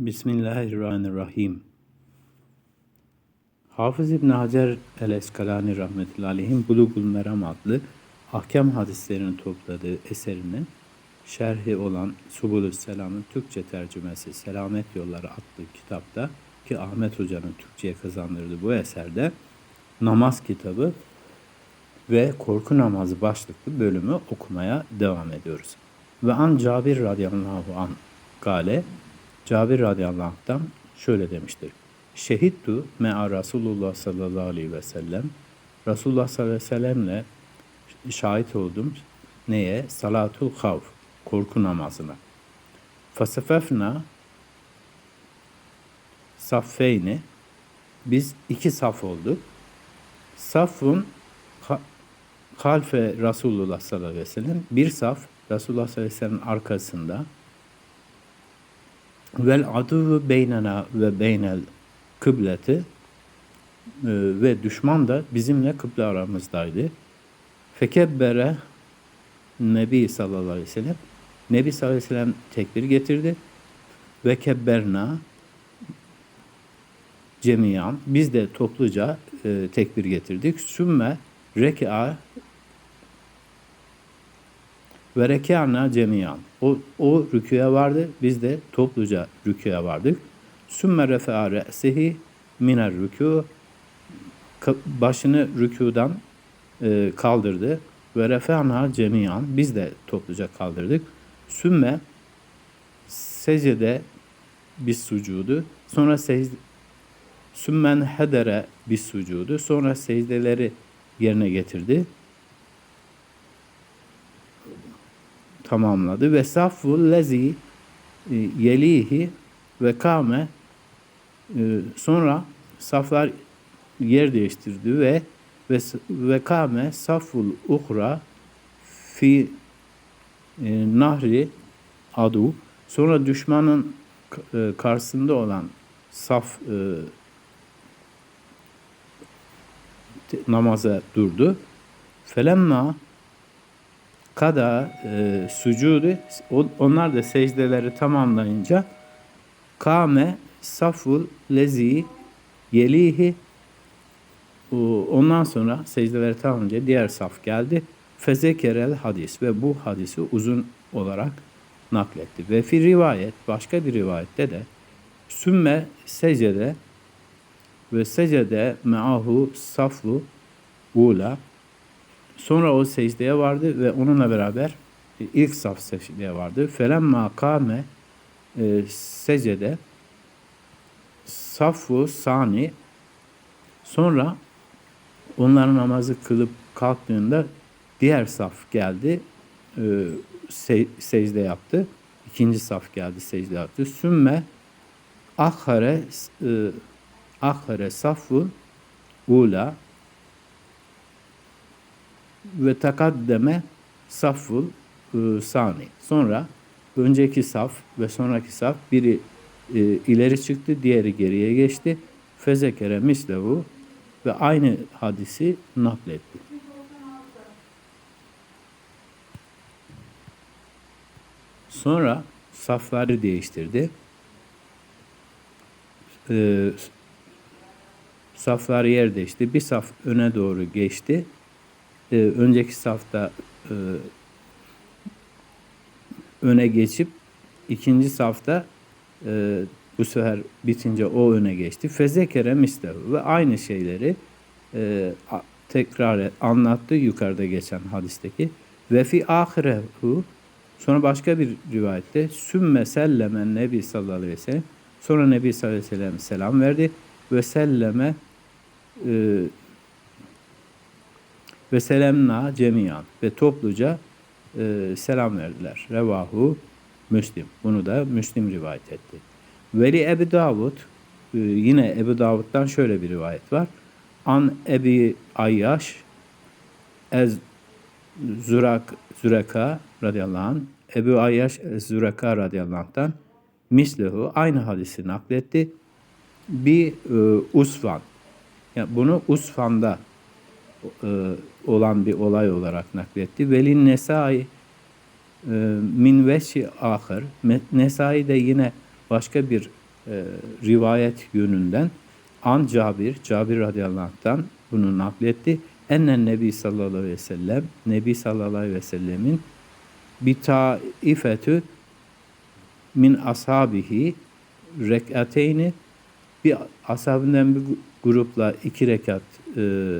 Bismillahirrahmanirrahim. Hafız İbn Hacer el-Eskalani rahmetullahi aleyhim Bulugul Meram adlı ahkam hadislerini topladığı eserinin şerhi olan Subulü Selam'ın Türkçe tercümesi Selamet Yolları adlı kitapta ki Ahmet Hoca'nın Türkçe'ye kazandırdığı bu eserde namaz kitabı ve korku namazı başlıklı bölümü okumaya devam ediyoruz. Ve an Cabir radıyallahu an gale Cabir radıyallahu anh'tan şöyle demiştir. Şehittu me'a Resulullah sallallahu aleyhi ve sellem. Resulullah sallallahu aleyhi ve sellemle şahit oldum. Neye? Salatul havf. Korku namazına. Fasafefna saffeyni biz iki saf olduk. Safun halfe Resulullah sallallahu aleyhi ve sellem bir saf Resulullah sallallahu aleyhi ve sellem'in arkasında vel aduvu beynena ve beynel kıbleti e, ve düşman da bizimle kıble aramızdaydı. Fekebbere Nebi sallallahu aleyhi ve sellem Nebi sallallahu aleyhi ve sellem tekbir getirdi ve kebberna cemiyan biz de topluca e, tekbir getirdik. Sümme reka ve rekâna cemiyan. O, o rüküye vardı. Biz de topluca rüküye vardık. Sümme refe'a re'sihi miner rükû. Başını rükûdan e, kaldırdı. Ve refe'na cemiyan. Biz de topluca kaldırdık. Sümme secde bis sucudu. Sonra secde Sümmen hedere bis sucudu. Sonra secdeleri yerine getirdi. Tamamladı. Ve safful lezi e, yelihi ve kame e, sonra saflar yer değiştirdi ve ve, ve kame saful uhra fi e, nahri adu sonra düşmanın karşısında olan saf namaza durdu. Felemma kada e, sucudu onlar da secdeleri tamamlayınca kame saful lezi yelihi ondan sonra secdeleri tamamlayınca diğer saf geldi. Fezekerel hadis ve bu hadisi uzun olarak nakletti. Ve fi rivayet başka bir rivayette de sümme secde ve secde meahu saflu ula Sonra o secdeye vardı ve onunla beraber e, ilk saf secdeye vardı. Felemma kâme e, secde safu sani sonra onların namazı kılıp kalktığında diğer saf geldi e, se, secde yaptı. İkinci saf geldi secde yaptı. Sümme ahare e, ahare safu ula ve takaddeme saful e, sani. Sonra önceki saf ve sonraki saf biri e, ileri çıktı, diğeri geriye geçti. Fezekere mislehu ve aynı hadisi nakletti. Sonra safları değiştirdi. Ee, saflar yer değişti. Bir saf öne doğru geçti e, önceki safta e, öne geçip ikinci safta e, bu sefer bitince o öne geçti. Fezekere mislehu ve aynı şeyleri e, tekrar anlattı yukarıda geçen hadisteki. Ve fi ahirehu sonra başka bir rivayette sümme sellemen nebi sallallahu aleyhi ve sellem sonra nebi sallallahu aleyhi ve sellem selam verdi ve selleme e, ve selamna cemiyan ve topluca e, selam verdiler. Revahu Müslim. Bunu da Müslim rivayet etti. Veli Ebu Davud e, yine Ebu Davud'dan şöyle bir rivayet var. An Ebi Ayyaş Ez Zurak Züreka radıyallahu anh Ebu Ayyaş Ez Züreka radıyallahu anh'tan mislehu aynı hadisi nakletti. Bir e, usfan. Yani bunu usfanda olan bir olay olarak nakletti. Velin Nesai e, min veşi ahir. Nesai de yine başka bir e, rivayet yönünden An Cabir, Cabir radıyallahu anh'tan bunu nakletti. Ennen Nebi sallallahu aleyhi ve sellem, Nebi sallallahu aleyhi ve sellemin bir taifetü min ashabihi rekateyni bir ashabından bir grupla iki rekat e, e,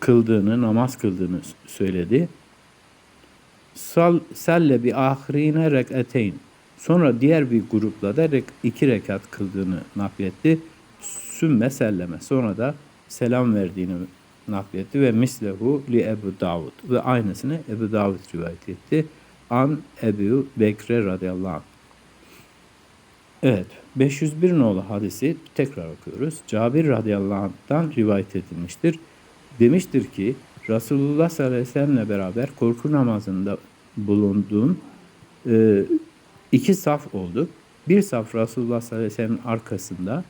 kıldığını, namaz kıldığını söyledi. Sal, selle bi ahirine rekateyn. Sonra diğer bir grupla da iki rekat kıldığını nakletti. Sümme selleme. Sonra da selam verdiğini nakletti ve mislehu li Ebu Davud ve aynısını Ebu Davud rivayet etti. An Ebu Bekre radıyallahu anh. Evet, 501 nolu hadisi tekrar okuyoruz. Cabir radıyallahu anh'tan rivayet edilmiştir. Demiştir ki Resulullah sallallahu aleyhi ve sellemle beraber korku namazında bulunduğum e, iki saf olduk. Bir saf Resulullah sallallahu aleyhi ve sellem'in arkasında,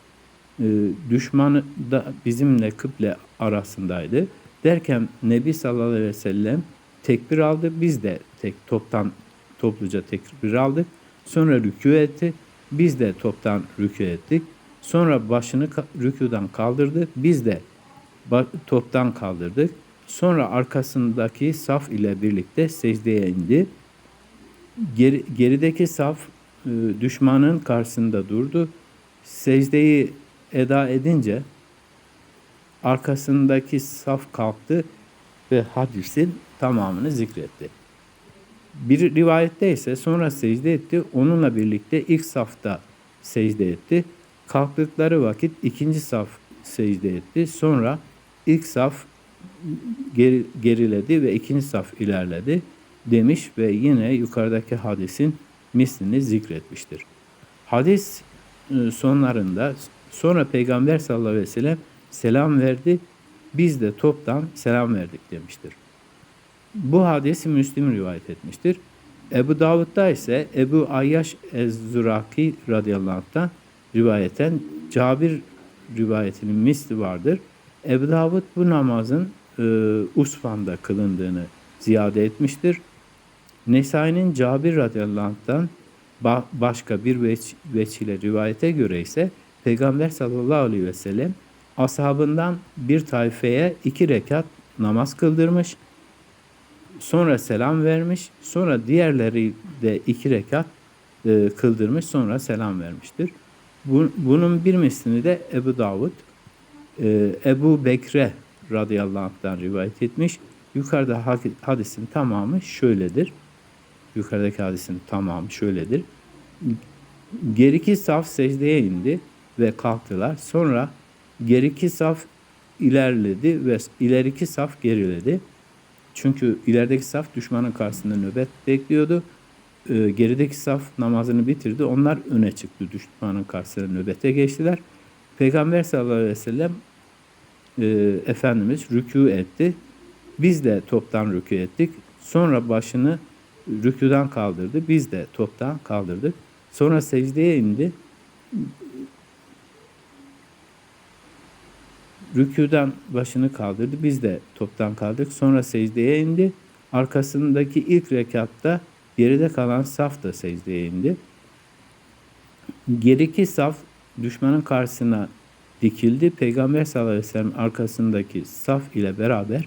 e, düşmanı da bizimle kıble arasındaydı. Derken Nebi sallallahu aleyhi ve sellem tekbir aldı. Biz de tek toptan topluca tekbir aldık. Sonra rükû etti. Biz de toptan rükû ettik. Sonra başını rükûdan kaldırdı. Biz de toptan kaldırdık. Sonra arkasındaki saf ile birlikte secdeye indi. Geri- gerideki saf e, düşmanın karşısında durdu. Secdeyi eda edince arkasındaki saf kalktı ve hadisin tamamını zikretti. Bir rivayette ise sonra secde etti. Onunla birlikte ilk safta secde etti. Kalktıkları vakit ikinci saf secde etti. Sonra ilk saf geri, geriledi ve ikinci saf ilerledi demiş ve yine yukarıdaki hadisin mislini zikretmiştir. Hadis e, sonlarında sonra Peygamber sallallahu aleyhi ve sellem selam verdi. Biz de toptan selam verdik demiştir. Bu hadisi Müslim rivayet etmiştir. Ebu Davud'da ise Ebu Ayyaş Ez-Zuraki radıyallahu anh'tan rivayeten Cabir rivayetinin misli vardır. Ebu Davud bu namazın e, Usfan'da kılındığını ziyade etmiştir. Nesai'nin Cabir radıyallahu anh'tan ba- başka bir veç- veçile rivayete göre ise Peygamber sallallahu aleyhi ve sellem ashabından bir tayfeye iki rekat namaz kıldırmış. Sonra selam vermiş. Sonra diğerleri de iki rekat e, kıldırmış. Sonra selam vermiştir. Bu, bunun bir mislini de Ebu Davud, e, Ebu Bekre radıyallahu anh'tan rivayet etmiş. Yukarıda hadisin tamamı şöyledir. Yukarıdaki hadisin tamamı şöyledir. Geriki saf secdeye indi ve kalktılar. Sonra geriki saf ilerledi ve ileriki saf geriledi. Çünkü ilerideki saf düşmanın karşısında nöbet bekliyordu. Ee, gerideki saf namazını bitirdi. Onlar öne çıktı. Düşmanın karşısına nöbete geçtiler. Peygamber sallallahu aleyhi ve sellem e, Efendimiz rükû etti. Biz de toptan rükû ettik. Sonra başını rükûdan kaldırdı. Biz de toptan kaldırdık. Sonra secdeye indi. Rükûdan başını kaldırdı. Biz de toptan kaldırdık. Sonra secdeye indi. Arkasındaki ilk rekatta geride kalan saf da secdeye indi. Geriki saf düşmanın karşısına dikildi. Peygamber sallallahu aleyhi ve sellem arkasındaki saf ile beraber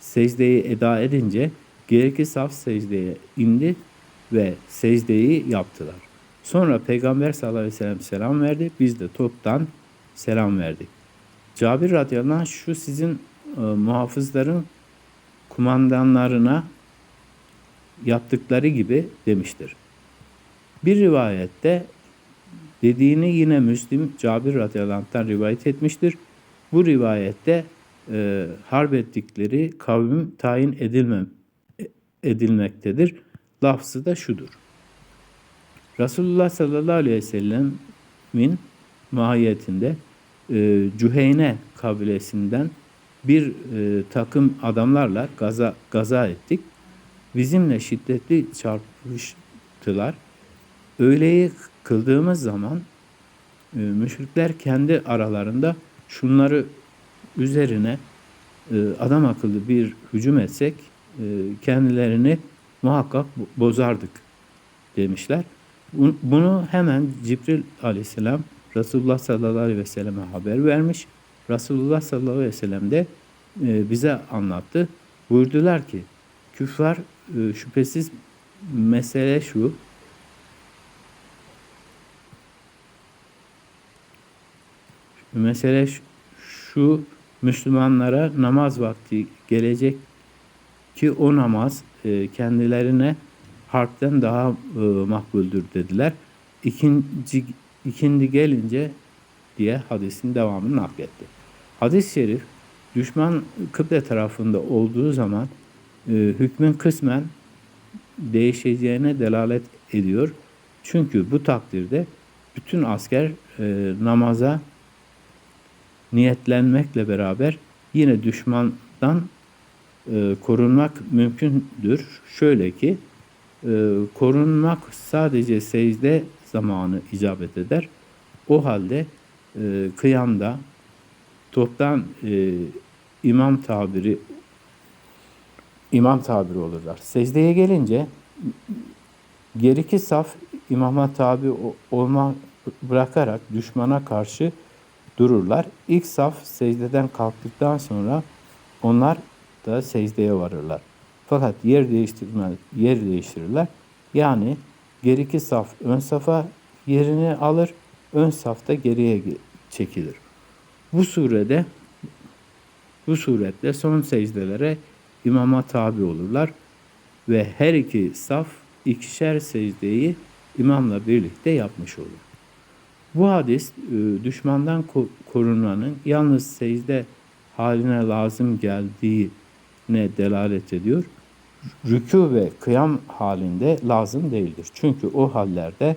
secdeyi eda edince geriki saf secdeye indi ve secdeyi yaptılar. Sonra Peygamber sallallahu aleyhi ve sellem selam verdi. Biz de toptan selam verdik. Cabir radıyallahu şu sizin e, muhafızların kumandanlarına yaptıkları gibi demiştir. Bir rivayette dediğini yine Müslim Cabir radıyallahu rivayet etmiştir. Bu rivayette e, harp ettikleri kavim tayin edilmem, edilmektedir. Lafzı da şudur. Resulullah sallallahu aleyhi ve sellemin mahiyetinde e, Cüheyne kabilesinden bir e, takım adamlarla gaza, gaza ettik. Bizimle şiddetli çarpıştılar. Öğleyi kıldığımız zaman e, müşrikler kendi aralarında şunları üzerine e, adam akıllı bir hücum etsek e, kendilerini muhakkak bo- bozardık demişler. Bu- Bunu hemen Cibril aleyhisselam Resulullah sallallahu aleyhi ve selleme haber vermiş. Resulullah sallallahu aleyhi ve sellem de e, bize anlattı. Buyurdular ki küffar e, şüphesiz mesele şu mesele şu, Müslümanlara namaz vakti gelecek ki o namaz e, kendilerine harpten daha e, makbuldür dediler. İkinci, ikindi gelince diye hadisin devamını nakletti. Hadis-i şerif düşman kıble tarafında olduğu zaman e, hükmün kısmen değişeceğine delalet ediyor. Çünkü bu takdirde bütün asker e, namaza niyetlenmekle beraber yine düşmandan e, korunmak mümkündür. Şöyle ki e, korunmak sadece secde zamanı icabet eder. O halde e, kıyamda toptan e, imam tabiri imam tabiri olurlar. Secdeye gelince geriki saf imama tabi olma bırakarak düşmana karşı dururlar. İlk saf secdeden kalktıktan sonra onlar da secdeye varırlar. Fakat yer değiştirme yer değiştirirler. Yani geriki saf ön safa yerini alır, ön safta geriye ge- çekilir. Bu surede bu suretle son secdelere imama tabi olurlar ve her iki saf ikişer secdeyi imamla birlikte yapmış olur. Bu hadis e, düşmandan ko- korunmanın yalnız secde haline lazım geldiğine delalet ediyor. Rükû ve kıyam halinde lazım değildir. Çünkü o hallerde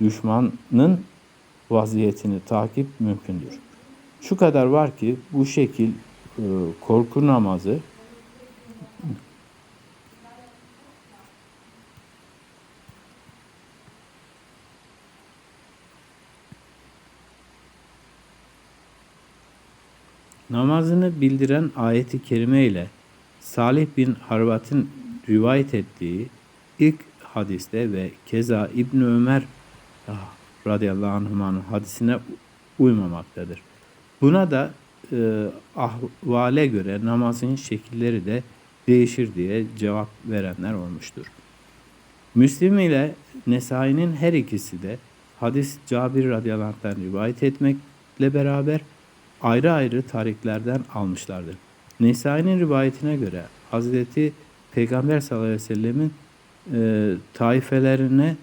düşmanın vaziyetini takip mümkündür. Şu kadar var ki bu şekil e, korku namazı namazını bildiren ayeti kerime ile Salih bin Harbat'ın rivayet ettiği ilk hadiste ve keza İbn Ömer ah, radıyallahu anh'ın hadisine uymamaktadır. Buna da e, ahvale göre namazın şekilleri de değişir diye cevap verenler olmuştur. Müslim ile Nesai'nin her ikisi de hadis Cabir radıyallahu anh'tan rivayet etmekle beraber ayrı ayrı tariklerden almışlardır. Nesai'nin rivayetine göre Hazreti Peygamber sallallahu aleyhi ve sellemin e, taifelerine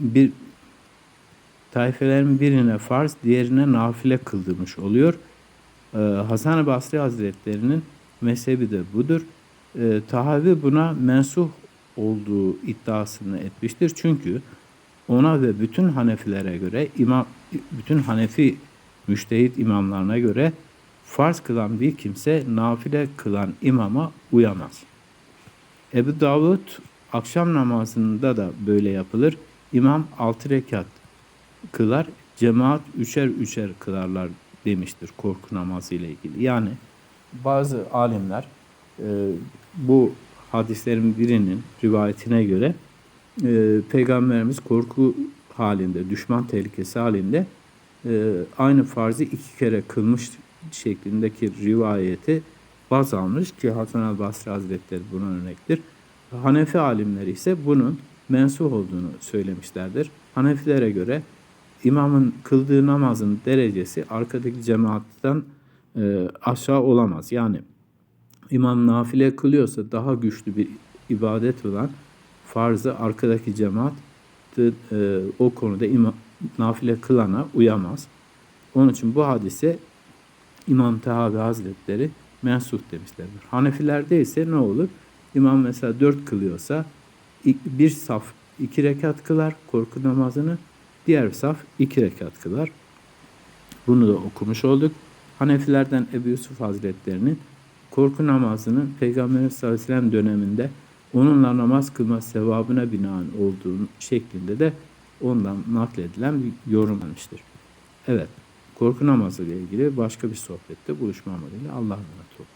bir taifelerin birine farz, diğerine nafile kıldırmış oluyor. Ee, Hasan-ı Basri Hazretlerinin mezhebi de budur. Ee, Tahavi buna mensuh olduğu iddiasını etmiştir. Çünkü ona ve bütün Hanefilere göre imam bütün Hanefi müştehit imamlarına göre farz kılan bir kimse nafile kılan imama uyamaz. Ebu Davud akşam namazında da böyle yapılır. İmam altı rekat kılar, cemaat üçer üçer kılarlar demiştir korku namazı ile ilgili. Yani bazı alimler e, bu hadislerin birinin rivayetine göre e, Peygamberimiz korku halinde, düşman tehlikesi halinde aynı farzı iki kere kılmış şeklindeki rivayeti baz almış ki Hasan el Basri Hazretleri buna örnektir. Hanefi alimleri ise bunun mensuh olduğunu söylemişlerdir. Hanefilere göre imamın kıldığı namazın derecesi arkadaki cemaatten e, aşağı olamaz. Yani imam nafile kılıyorsa daha güçlü bir ibadet olan farzı arkadaki cemaat e, o konuda imam, nafile kılana uyamaz. Onun için bu hadise İmam Tahavi Hazretleri mensuh demişlerdir. Hanefilerde ise ne olur? İmam mesela dört kılıyorsa bir saf iki rekat kılar korku namazını, diğer saf iki rekat kılar. Bunu da okumuş olduk. Hanefilerden Ebu Yusuf Hazretleri'nin korku namazının Peygamberimiz sallallahu aleyhi ve sellem döneminde onunla namaz kılma sevabına binaen olduğu şeklinde de ondan nakledilen bir yorum almıştır. Evet, korku namazı ile ilgili başka bir sohbette buluşma amacıyla Allah'a emanet olun.